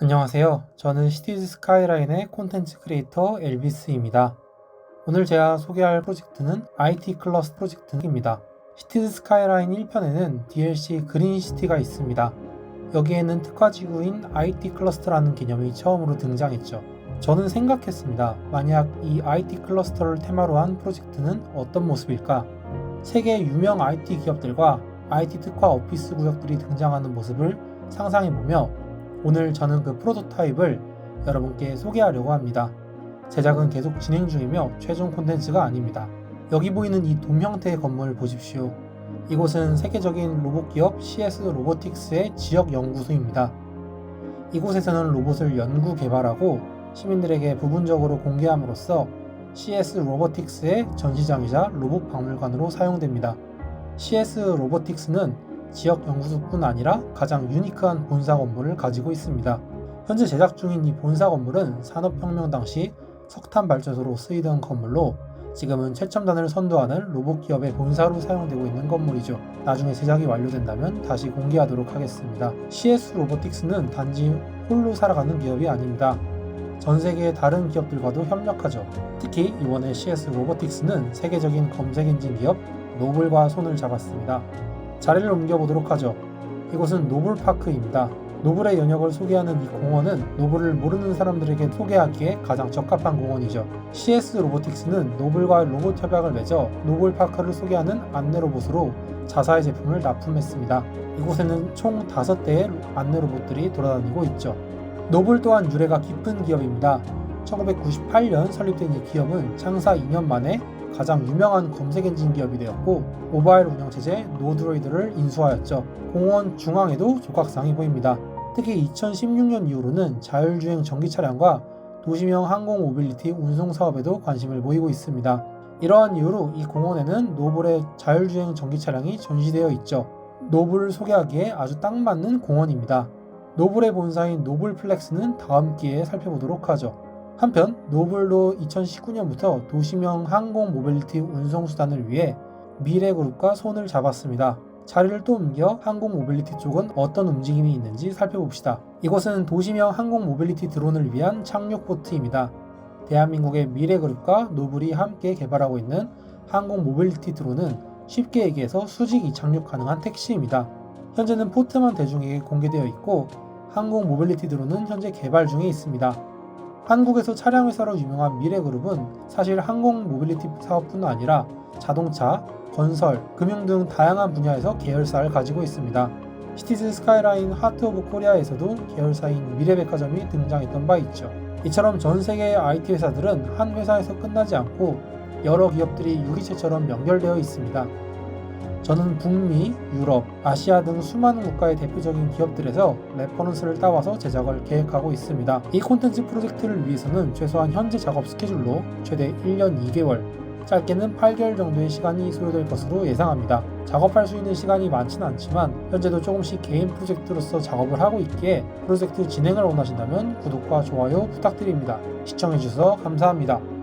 안녕하세요. 저는 시티즈 스카이라인의 콘텐츠 크리에이터 엘비스입니다. 오늘 제가 소개할 프로젝트는 IT 클러스 프로젝트입니다. 시티즈 스카이라인 1편에는 DLC 그린시티가 있습니다. 여기에는 특화 지구인 IT 클러스터라는 개념이 처음으로 등장했죠. 저는 생각했습니다. 만약 이 IT 클러스터를 테마로 한 프로젝트는 어떤 모습일까? 세계 유명 IT 기업들과 IT 특화 오피스 구역들이 등장하는 모습을 상상해보며 오늘 저는 그 프로토타입을 여러분께 소개하려고 합니다. 제작은 계속 진행 중이며 최종 콘텐츠가 아닙니다. 여기 보이는 이 돔 형태의 건물 보십시오. 이곳은 세계적인 로봇 기업 CS 로보틱스의 지역 연구소입니다. 이곳에서는 로봇을 연구 개발하고 시민들에게 부분적으로 공개함으로써 CS 로보틱스의 전시장이자 로봇 박물관으로 사용됩니다. CS 로보틱스는 지역 연구소뿐 아니라 가장 유니크한 본사 건물을 가지고 있습니다. 현재 제작 중인 이 본사 건물은 산업혁명 당시 석탄 발전소로 쓰이던 건물로 지금은 최첨단을 선도하는 로봇 기업의 본사로 사용되고 있는 건물이죠. 나중에 제작이 완료된다면 다시 공개하도록 하겠습니다. CS 로보틱스는 단지 홀로 살아가는 기업이 아닙니다. 전 세계의 다른 기업들과도 협력하죠. 특히 이번에 CS 로보틱스는 세계적인 검색 엔진 기업 노블과 손을 잡았습니다. 자리를 옮겨보도록 하죠. 이곳은 노블파크입니다. 노블의 연역을 소개하는 이 공원은 노블을 모르는 사람들에게 소개하기에 가장 적합한 공원이죠. CS 로보틱스는 노블과 로봇 협약을 맺어 노블파크를 소개하는 안내 로봇으로 자사의 제품을 납품했습니다. 이곳에는 총 5대의 안내 로봇들이 돌아다니고 있죠. 노블 또한 유래가 깊은 기업입니다. 1998년 설립된 이 기업은 창사 2년 만에 가장 유명한 검색 엔진 기업이 되었고 모바일 운영 체제 노드로이드를 인수하였죠. 공원 중앙에도 조각상이 보입니다. 특히 2016년 이후로는 자율주행 전기 차량과 도시명 항공 모빌리티 운송 사업에도 관심을 보이고 있습니다. 이러한 이유로 이 공원에는 노블의 자율주행 전기 차량이 전시되어 있죠. 노블을 소개하기에 아주 딱 맞는 공원입니다. 노블의 본사인 노블 플렉스는 다음 기회에 살펴보도록 하죠. 한편 노블도 2019년부터 도시명 항공 모빌리티 운송 수단을 위해 미래그룹과 손을 잡았습니다. 자리를 또 옮겨 항공 모빌리티 쪽은 어떤 움직임이 있는지 살펴봅시다. 이곳은 도시명 항공 모빌리티 드론을 위한 착륙 보트입니다. 대한민국의 미래그룹과 노블이 함께 개발하고 있는 항공 모빌리티 드론은 쉽게 얘기해서 수직 이 착륙 가능한 택시입니다. 현재는 포트만 대중에게 공개되어 있고 항공 모빌리티 드론은 현재 개발 중에 있습니다. 한국에서 차량 회사로 유명한 미래그룹은 사실 항공 모빌리티 사업뿐 아니라 자동차, 건설, 금융 등 다양한 분야에서 계열사를 가지고 있습니다. 시티즈 스카이라인 하트 오브 코리아에서도 계열사인 미래백화점이 등장했던 바 있죠. 이처럼 전 세계의 IT 회사들은 한 회사에서 끝나지 않고 여러 기업들이 유기체처럼 연결되어 있습니다. 저는 북미, 유럽, 아시아 등 수많은 국가의 대표적인 기업들에서 레퍼런스를 따와서 제작을 계획하고 있습니다. 이 콘텐츠 프로젝트를 위해서는 최소한 현재 작업 스케줄로 최대 1년 2개월, 짧게는 8개월 정도의 시간이 소요될 것으로 예상합니다. 작업할 수 있는 시간이 많지는 않지만 현재도 조금씩 개인 프로젝트로서 작업을 하고 있기에 프로젝트 진행을 원하신다면 구독과 좋아요 부탁드립니다. 시청해주셔서 감사합니다.